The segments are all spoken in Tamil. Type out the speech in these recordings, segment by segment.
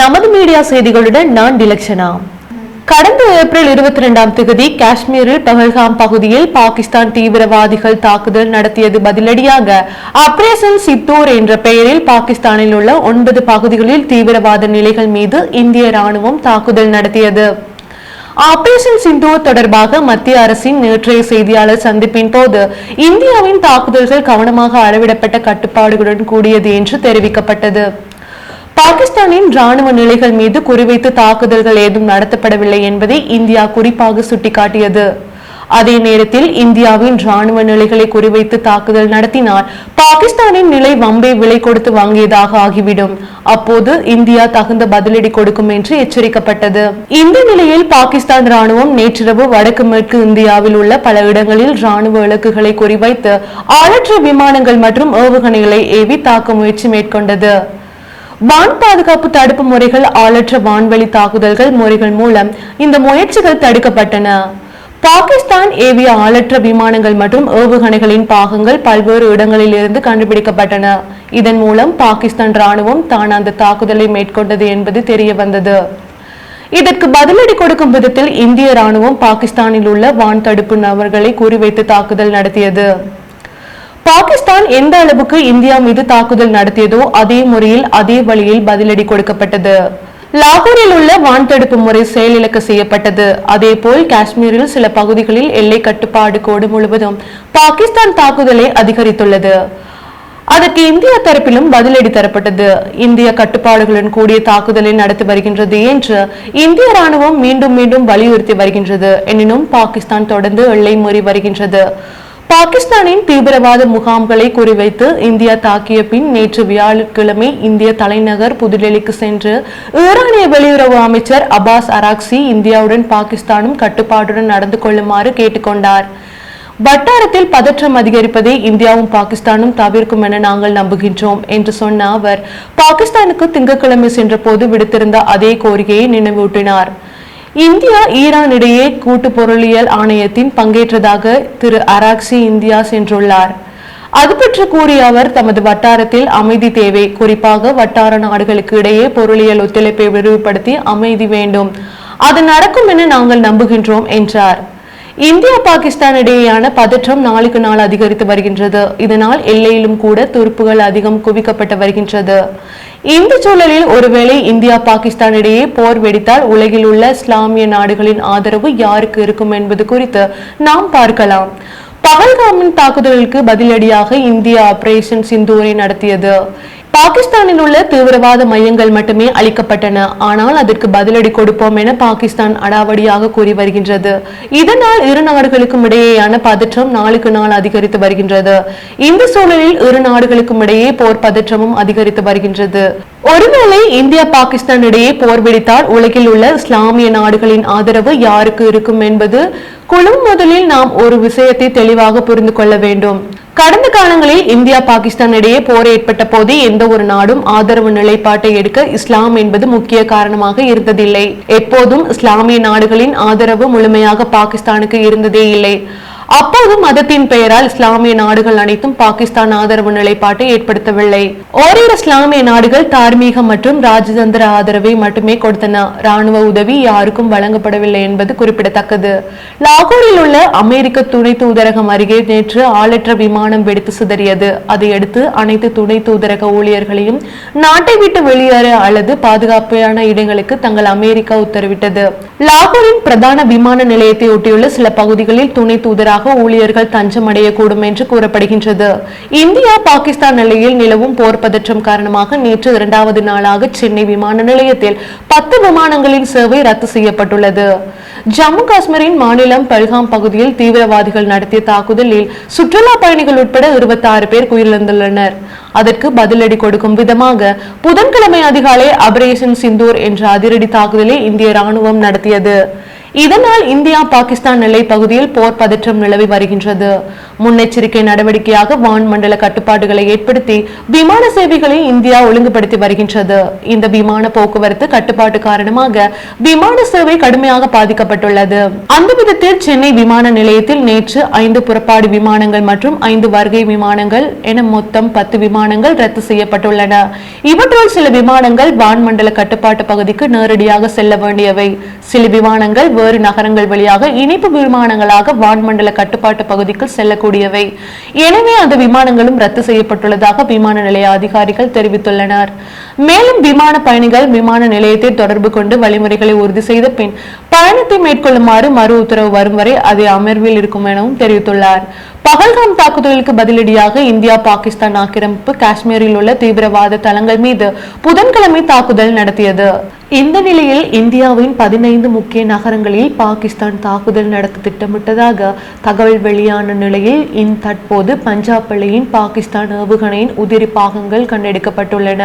நமது மீடியா செய்திகளுடன் நான் டிலக்ஷனா கடந்த ஏப்ரல் இருபத்தி ரெண்டாம் தேதி காஷ்மீரில் பஹல்காம் பகுதியில் பாகிஸ்தான் தீவிரவாதிகள் தாக்குதல் நடத்தியது பதிலடியாக ஆபரேஷன் சித்தூர் என்ற பெயரில் பாகிஸ்தானில் உள்ள ஒன்பது பகுதிகளில் தீவிரவாத நிலைகள் மீது இந்திய ராணுவம் தாக்குதல் நடத்தியது. ஆபரேஷன் சிந்தூர் தொடர்பாக மத்திய அரசின் நேற்றைய செய்தியாளர் சந்திப்பின் போது இந்தியாவின் தாக்குதல்கள் கவனமாக அளவிடப்பட்ட கட்டுப்பாடுகளுடன் கூடியது என்று தெரிவிக்கப்பட்டது. பாகிஸ்தானின் ராணுவ நிலைகள் மீது குறிவைத்து தாக்குதல்கள் ஏதும் நடத்தப்படவில்லை என்பதை இந்தியா குறிப்பாக சுட்டிக்காட்டியது. அதே நேரத்தில் இந்தியாவின் ராணுவ நிலைகளை குறிவைத்து தாக்குதல் நடத்தினால் பாகிஸ்தானின் நிலை வம்பை விலை கொடுத்து வாங்கியதாக ஆகிவிடும். அப்போது இந்தியா தகுந்த பதிலடி கொடுக்கும் என்று எச்சரிக்கப்பட்டது. இந்த நிலையில் பாகிஸ்தான் ராணுவம் நேற்றிரவு வடக்கு மேற்கு இந்தியாவில் உள்ள பல இடங்களில் ராணுவ இலக்குகளை குறிவைத்து ஆளற்ற விமானங்கள் மற்றும் ஏவுகணைகளை ஏவி தாக்க முயற்சி மேற்கொண்டது. வான் பாதுகாப்பு தடுப்பு முறைகள் ஆளற்ற வான்வழி தாக்குதல்கள் முறைகள் மூலம் இந்த முயற்சிகள் தடுக்கப்பட்டன. பாகிஸ்தான் ஏவிய ஆளற்ற விமானங்கள் மற்றும் ஏவுகணைகளின் பாகங்கள் பல்வேறு இடங்களில் இருந்து கண்டுபிடிக்கப்பட்டன. இதன் மூலம் பாகிஸ்தான் ராணுவம் தான் அந்த தாக்குதலை மேற்கொண்டது என்பது தெரிய வந்தது இதற்கு பதிலடி கொடுக்கும் விதத்தில் இந்திய ராணுவம் பாகிஸ்தானில் உள்ள வான் தடுப்பு நபர்களை குறிவைத்து தாக்குதல் நடத்தியது. பாகிஸ்தான் எந்த அளவுக்கு இந்தியா மீது தாக்குதல் நடத்தியதோ அதே முறையில் அதே வழியில் பதிலடி கொடுக்கப்பட்டது. லாகூரில் உள்ள வான் தடுப்பு முறை செயலிழக்க செய்யப்பட்டது. அதேபோல் காஷ்மீரில் சில பகுதிகளில் எல்லை கட்டுப்பாடு கோடு முழுவதும் பாகிஸ்தான் தாக்குதலை அதிகரித்துள்ளது. அதற்கு இந்திய தரப்பிலும் பதிலடி தரப்பட்டது. இந்திய கட்டுப்பாடுகளுடன் கூடிய தாக்குதலை நடத்தி வருகின்றது என்று இந்திய ராணுவம் மீண்டும் மீண்டும் வலியுறுத்தி வருகின்றது. எனினும் பாகிஸ்தான் தொடர்ந்து எல்லை முறி வருகின்றது. பாகிஸ்தானின் தீவிரவாத முகாம்களை குறிவைத்து இந்தியா தாக்கிய பின் நேற்று வியாழக்கிழமை இந்திய தலைநகர் புதுடெல்லிக்கு சென்று ஈரானிய வெளியுறவு அமைச்சர் அபாஸ் அராக்சி இந்தியாவுடன் பாகிஸ்தானும் கட்டுப்பாட்டுடன் நடந்து கொள்ளுமாறு கேட்டுக்கொண்டார். வட்டாரத்தில் பதற்றம் அதிகரிப்பதை இந்தியாவும் பாகிஸ்தானும் தவிர்க்கும் என நாங்கள் நம்புகின்றோம் என்று சொன்ன அவர். பாகிஸ்தானுக்கு திங்கட்கிழமை சென்ற போது விடுத்திருந்த அதே கோரிக்கையை நினைவூட்டினார். இந்தியா ஈரான் இடையே கூட்டு பொருளியல் ஆணையத்தின் பங்கேற்றதாக திரு அராக்சி இந்தியா சென்றுள்ளார். அது பற்றி கூறிய அவர் தமது வட்டாரத்தில் அமைதி தேவை. குறிப்பாக வட்டார நாடுகளுக்கு இடையே பொருளியல் ஒத்துழைப்பை விரிவுபடுத்தி அமைதி வேண்டும். அது நடக்கும் என நாங்கள் நம்புகின்றோம் என்றார். இந்தியா பாகிஸ்தான் இடையேயான பதற்றம் நாளுக்கு நாள் அதிகரித்து வருகின்றது. இதனால் எல்லையிலும் கூட துருப்புகள் அதிகம் குவிக்கப்பட்டு வருகின்றது. இந்த சூழலில் ஒருவேளை இந்தியா பாகிஸ்தான் இடையே போர் வெடித்தால் உலகில் உள்ள இஸ்லாமிய நாடுகளின் ஆதரவு யாருக்கு இருக்கும் என்பது குறித்து நாம் பார்க்கலாம். பகல்காமின் தாக்குதலுக்கு பதிலடியாக இந்தியா ஆபரேஷன் சிந்தூரை நடத்தியது. பாகிஸ்தானில் உள்ள தீவிரவாத மையங்கள் மட்டுமே அளிக்கப்பட்டன. ஆனால் அதற்கு பதிலடி கொடுப்போம் என பாகிஸ்தான் அடாவடியாக கூறி வருகின்றது. இதனால் இரு நாடுகளுக்கும் இடையேயான பதற்றம் நாளுக்கு நாள் அதிகரித்து வருகின்றது. இந்த சூழலில் இரு நாடுகளுக்கும் இடையே போர் பதற்றமும் அதிகரித்து வருகின்றது. ஒருவேளை இந்தியா பாகிஸ்தான் இடையே போர் வெடித்தால் உலகில் உள்ள இஸ்லாமிய நாடுகளின் ஆதரவு யாருக்கு இருக்கும் என்பது குழு முதலில் நாம் ஒரு விஷயத்தை தெளிவாக புரிந்து கொள்ள வேண்டும். கடந்த காலங்களில் இந்தியா பாகிஸ்தான் இடையே போர் ஏற்பட்ட போது எந்த ஒரு நாடும் ஆதரவு நிலைப்பாட்டை எடுக்க இஸ்லாம் என்பது முக்கிய காரணமாக இருந்ததில்லை. எப்போதும் இஸ்லாமிய நாடுகளின் ஆதரவு முழுமையாக பாகிஸ்தானுக்கு இருந்ததே இல்லை. அப்போது மதத்தின் பெயரால் இஸ்லாமிய நாடுகள் அனைத்தும் பாகிஸ்தான் ஆதரவு நிலைப்பாட்டை ஏற்படுத்தவில்லை. ஓரிரு இஸ்லாமிய நாடுகள் தார்மீக மற்றும் ராஜதந்திர ஆதரவை மட்டுமே கொடுத்தன. ராணுவ உதவி யாருக்கும் வழங்கப்படவில்லை என்பது குறிப்பிடத்தக்கது. லாகூரில் உள்ள அமெரிக்க துணை தூதரகம் அருகே நேற்று ஆளற்ற விமானம் வெடித்து சிதறியது. அதையடுத்து அனைத்து துணை தூதரக ஊழியர்களையும் நாட்டை விட்டு வெளியேற அல்லது பாதுகாப்பான இடங்களுக்கு தங்கள் அமெரிக்கா உத்தரவிட்டது. லாகூரின் பிரதான விமான நிலையத்தை ஒட்டியுள்ள சில பகுதிகளில் துணை தூதராக காரணமாக ஊழியர்கள் தஞ்சம் அடையக்கூடும் என்று கூறப்படுகின்றது. இந்தியா பாகிஸ்தான் நிலையில் நிலவும் போர் பதற்றம் காரணமாக நேற்று இரண்டாவது நாளாக சென்னை விமான நிலையத்தில் பத்து விமானங்களின் சேவை ரத்து செய்யப்பட்டுள்ளது. ஜம்மு காஷ்மீரின் மாநிலம் பல்காம் பகுதியில் தீவிரவாதிகள் நடத்திய தாக்குதலில் சுற்றுலா பயணிகள் உட்பட இருபத்தி ஆறு பேர் உயிரிழந்துள்ளனர். அதற்கு பதிலடி கொடுக்கும் விதமாக புதன்கிழமை அதிகாலை அபரேஷன் சிந்தூர் என்ற அதிரடி தாக்குதலை இந்திய ராணுவம் நடத்தியது. இதனால் இந்தியா பாகிஸ்தான் எல்லை பகுதியில் போர் பதற்றம் நிலவி வருகின்றது. முன்னெச்சரிக்கை நடவடிக்கையாக வான்மண்டல கட்டுப்பாடுகளை ஏற்படுத்தி விமான சேவைகளை இந்தியா ஒழுங்குபடுத்தி வருகின்றது. இந்த விமான போக்குவரத்து கட்டுப்பாட்டு காரணமாக விமான சேவை கடுமையாக பாதிக்கப்பட்டுள்ளது. அந்த விதத்தில் சென்னை விமான நிலையத்தில் நேற்று ஐந்து புறப்பாடு விமானங்கள் மற்றும் ஐந்து வருகை விமானங்கள் என மொத்தம் பத்து விமானங்கள் ரத்து செய்யப்பட்டுள்ளன. இவற்றுள் சில விமானங்கள் வான்மண்டல கட்டுப்பாட்டு பகுதிக்கு நேரடியாக செல்ல வேண்டியவை. சில விமானங்கள் வேறு நகரங்கள் வழியாக இணைப்பு விமானங்களாக வான்மண்டல கட்டுப்பாட்டு பகுதிக்கு செல்லக்கூடியவை. எனவே அந்த விமானங்களும் ரத்து செய்யப்பட்டுள்ளதாக விமான நிலைய அதிகாரிகள் தெரிவித்துள்ளனர். மேலும் விமான பயணிகள் விமான நிலையத்தை தொடர்பு கொண்டு வழிமுறைகளை உறுதி செய்த பின் பயணத்தை மேற்கொள்ளுமாறு மறு உத்தரவு வரும் வரை அதை அமர்வில் இருக்கும் எனவும் தெரிவித்துள்ளார். பகல்காம் தாக்குதலுக்கு பதிலடியாக இந்தியா பாகிஸ்தான் ஆக்கிரமிப்பு காஷ்மீரில் உள்ள தீவிரவாத தளங்கள் மீது புதன்கிழமை தாக்குதல் நடத்தியது. இந்த நிலையில் இந்தியாவின் பதினைந்து முக்கிய நகரங்களில் பாகிஸ்தான் தாக்குதல் நடத்த திட்டமிட்டதாக தகவல் வெளியான நிலையில் இன் தற்போது பஞ்சாப் பள்ளியின் பாகிஸ்தான் ஏவுகணையின் உதிரி பாகங்கள் கண்டெடுக்கப்பட்டுள்ளன.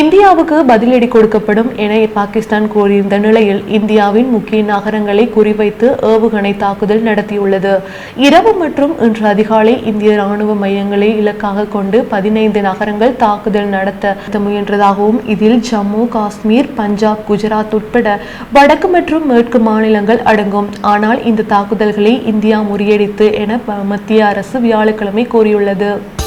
இந்தியாவுக்கு பதிலடி கொடுக்கப்படும் என பாகிஸ்தான் கூறியிருந்த நிலையில் இந்தியாவின் முக்கிய நகரங்களை குறிவைத்து ஏவுகணை தாக்குதல் நடத்தியுள்ளது. இரவு மற்றும் இன்று அதிகாலை இந்திய ராணுவ மையங்களை இலக்காக கொண்டு பதினைந்து நகரங்கள் தாக்குதல் நடத்த முயன்றதாகவும் இதில் ஜம்மு காஷ்மீர் பஞ்சாப் குஜராத் உட்பட வடக்கு மற்றும் மேற்கு மாநிலங்கள் அடங்கும். ஆனால் இந்த தாக்குதல்களை இந்தியா முறியடித்து என மத்திய அரசு வியாழக்கிழமை கூறியுள்ளது.